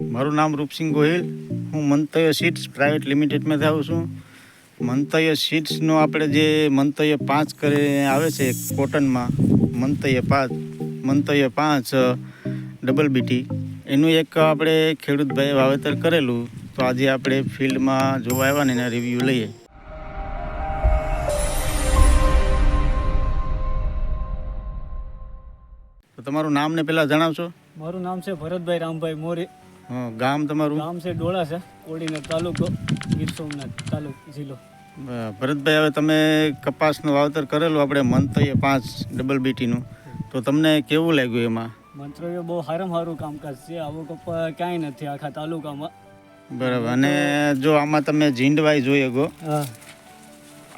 મારું નામ રૂપસિંહ ગોહિલ. હું મંતવ્ય સીડ્સ પ્રાઇવેટ લિમિટેડમાંથી આવું છું. મંતવ્ય સીડ્સનો આપણે જે મંતવ્ય પાંચ કરે આવે છે કોટનમાં, મંતવ્ય પાંચ મંતવ્ય પાંચ, ડબલ બીટી, એનું એક આપણે ખેડૂતભાઈએ વાવેતર કરેલું, તો આજે આપણે ફિલ્ડમાં જોવા આવ્યા ને એના રિવ્યૂ લઈએ. તો તમારું નામ ને પહેલાં જણાવશો? મારું નામ છે ભરતભાઈ રામભાઈ મોરી. ગામ તમારું? ગામ છે ડોળાસા કોડીનો તાલુકો ગીર સોમનાથ તાલુકો જિલ્લો. ભરતભાઈ હવે તમે કપાસનું વાવતર કરેલું આપણે મંતવ્ય પાંચ ડબલ બીટીનું. તો તમને કેવું લાગ્યું એમાં? મંત્રોએ બહુ સારામાં સારું કામકાજ છે આવો કપ્પા ક્યાંય નથી આખા તાલુકામાં. બરાબર. અને જો આમાં તમે ઝીંડવાઈ જોઈએ ગો હા.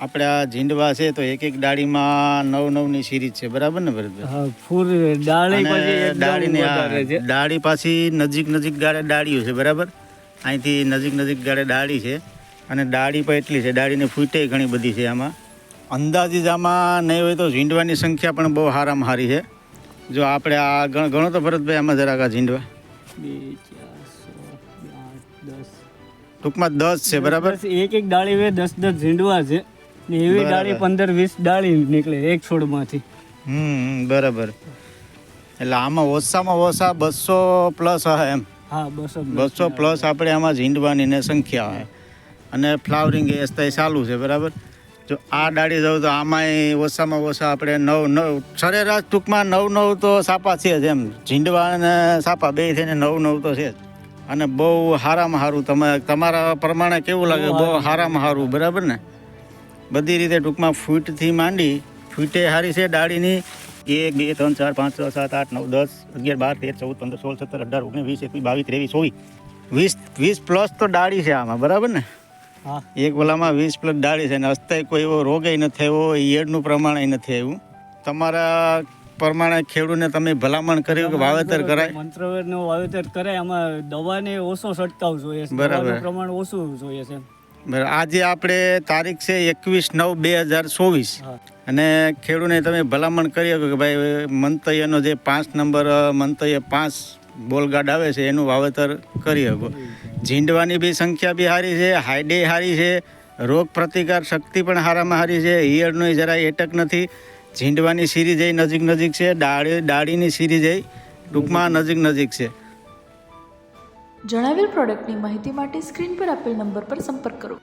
આપણે આ ઝીંડવા છે તો એક એક ડાળીમાં નવ નવની સિરીઝ છે. બરાબર ને ભરતભાઈ? ફૂલ ડાળી ડાળીની ડાળી પાછી નજીક નજીક ગાળે ડાળીઓ છે બરાબર? અહીંથી નજીક નજીક ગાળે ડાળી છે અને ડાળી પણ એટલી છે. ડાળીની ફૂટે ઘણી બધી છે આમાં. અંદાજિત આમાં નહીં હોય તો ઝીંડવાની સંખ્યા પણ બહુ હારામાં હારી છે. જો આપણે આ ગણ- તો ભરતભાઈ આમાં જરાક આ ઝીંડવા. બે ચાર આઠ દસ. ટૂંકમાં દસ છે બરાબર? એક એક ડાળી દસ દસ ઝીંડવા છે. ને એવી ડાળી પંદર વીસ ડાળી નીકળે એક છોડમાંથી. હમ બરાબર. એટલે આમાં ઓછામાં ઓછા બસો પ્લસ હે એમ. હા બસો બસો પ્લસ આપણે આમાં ઝીંડવાની ને સંખ્યા હોય. અને ફ્લાવરિંગ એ થાય ચાલુ છે બરાબર? જો આ ડાળી જાઉં તો આમાંય ઓછામાં ઓછા આપણે નવ નવ સરેરાશ ટૂંકમાં નવ નવ તો સાપા છે જ એમ. ઝીંડવા અને સાપા બે થઈને નવ નવ તો છે જ. અને બહુ સારામાં સારું તમે તમારા પ્રમાણે કેવું લાગે? બહુ સારામાં સારું બરાબર ને? બધી રીતે ટૂંકમાં ફૂટથી માંડી ફૂટે સારી છે ડાળીની. એક બે ત્રણ ચાર પાંચ છ સાત આઠ નવ દસ અગિયાર બાર તેર ચૌદ પંદર સોળ સત્તર અઢાર ઓગણીસ વીસ એકવીસ બાવીસ ત્રેવીસ ચોવીસ. વીસ વીસ પ્લસ તો ડાળી છે આમાં બરાબર ને? હા. એક વલામાં વીસ પ્લસ ડાળી છે અને અસ્થાય કોઈ એવો રોગય નથી આવ્યો ઈયળનું પ્રમાણ નથી આવ્યું. તમારા પ્રમાણે ખેડૂતને તમે ભલામણ કર્યું કે વાવેતર કરાય? મંત્રવેરનું વાવેતર કરાય આમાં દવાને ઓછો છંટકાવ જોઈએ છે. બરાબર. પ્રમાણ ઓછું જોઈએ છે આજે આપણે તારીખ છે એકવીસ નવ બે હજાર ચોવીસ. અને ખેડૂને તમે ભલામણ કરી શકો કે ભાઈ મંતવ્યનો જે પાંચ નંબર મંતવ્ય પાંચ બોલગાડ આવે છે એનું વાવેતર કરી શકો. ઝીંડવાની બી સંખ્યા બી સારી છે હાઈડે સારી છે રોગ પ્રતિકાર શક્તિ પણ સારામાં સારી છે ઈયળનો જરાય એટક નથી. ઝીંડવાની સિરીઝ એ નજીક નજીક છે ડાળી ડાળીની સિરીઝ એ ટૂંકમાં નજીક નજીક છે. જણાવેલ પ્રોડક્ટની માહિતી માટે સ્ક્રીન પર આપેલ નંબર પર સંપર્ક કરો.